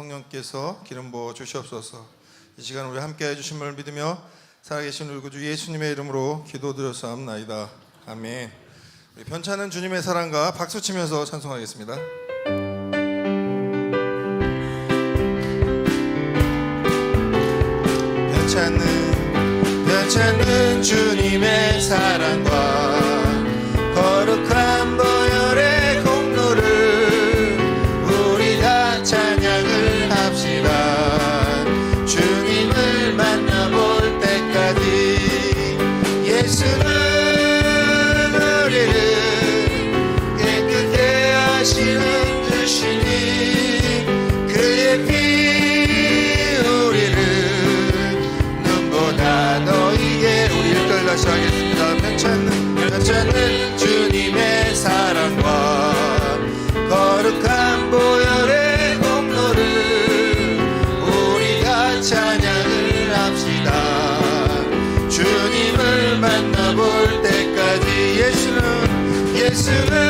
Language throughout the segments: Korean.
성령께서 기름 부어 주시옵소서. 이 시간 우리 함께 해주심을 믿으며 살아계신 우리 구주 예수님의 이름으로 기도드렸사옵나이다. 아멘. 우리 편찮은 주님의 사랑과 박수 치면서 찬송하겠습니다. 편찮는 편찮는 주님의 사랑과 다시 하겠습니다. 편찮는 편찮는 주님의 사랑과 거룩한 보혈의 공로를 우리가 찬양을 합시다. 주님을 만나볼 때까지 예수는 예수는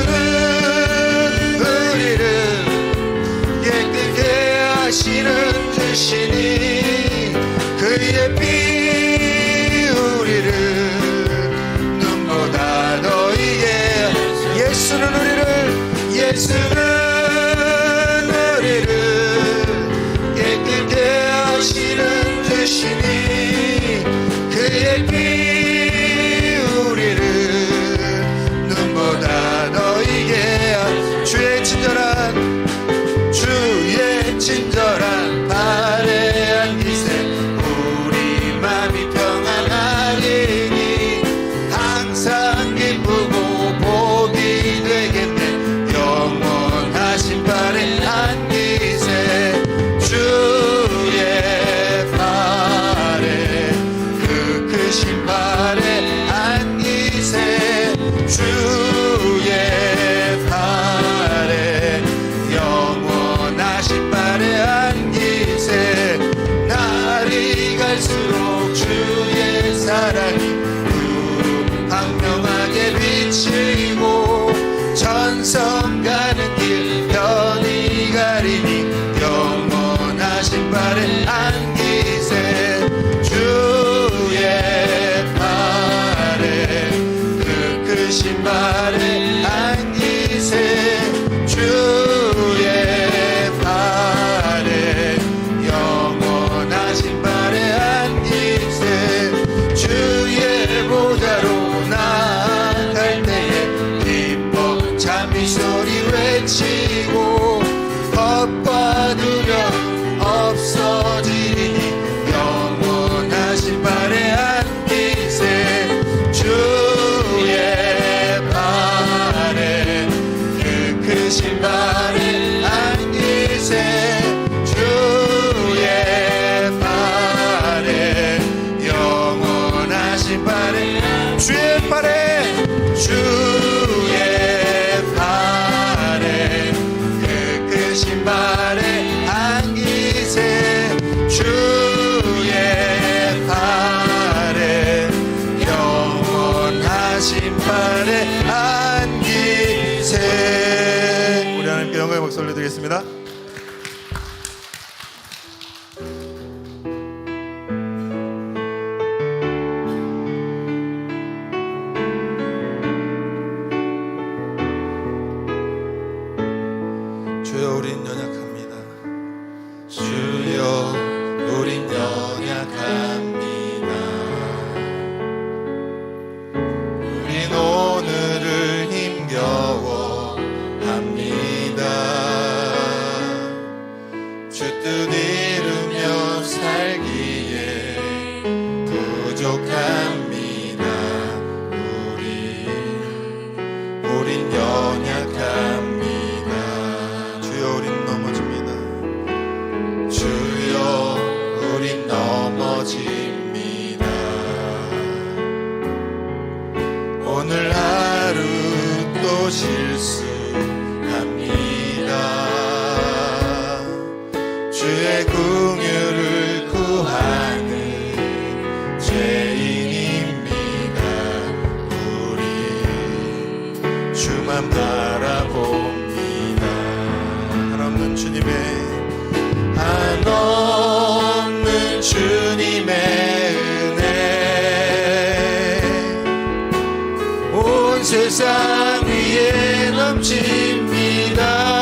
예수는 우리를 깨끗게 하시는 주시니 그의 피 우리를 눈보다 너희게 예수는 우리를 예수는 우리를 깨끗게 하시는 친절한 갈수록 주의 사랑이 광명하게 비치고 천성 가는 길 편히 가리니 영원하신 발에 안기세. 주의 발에 그 크신 발에 신발에 안기세 주의 발에 영원하신 발에 안기세. 우리 하나님께 영광의 박수 올려드리겠습니다. Sure. 실수합니다. 주의 궁유를 구하는 죄인입니다. 우리 주만 바라봅니다. 한없는 주님의 한없는 주님의 세상 넘칩니다.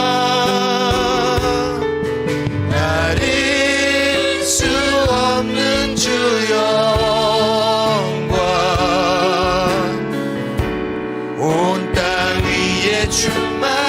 주만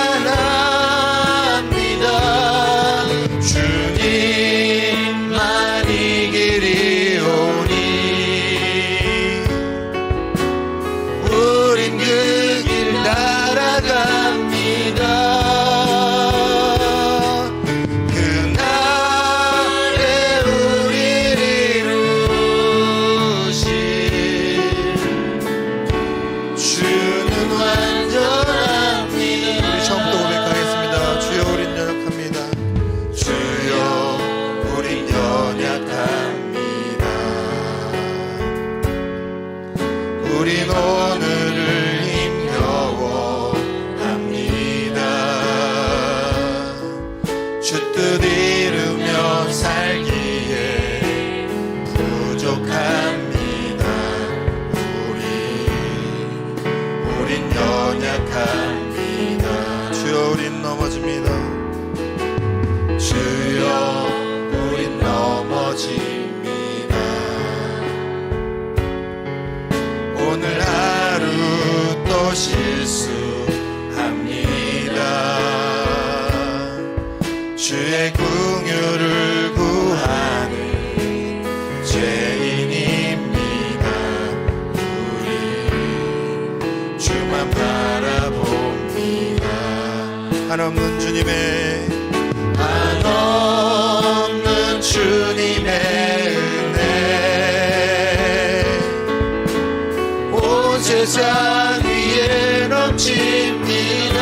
한없는 주님의 한없는 주님의 은혜. 온 세상 위에 넘칩니다.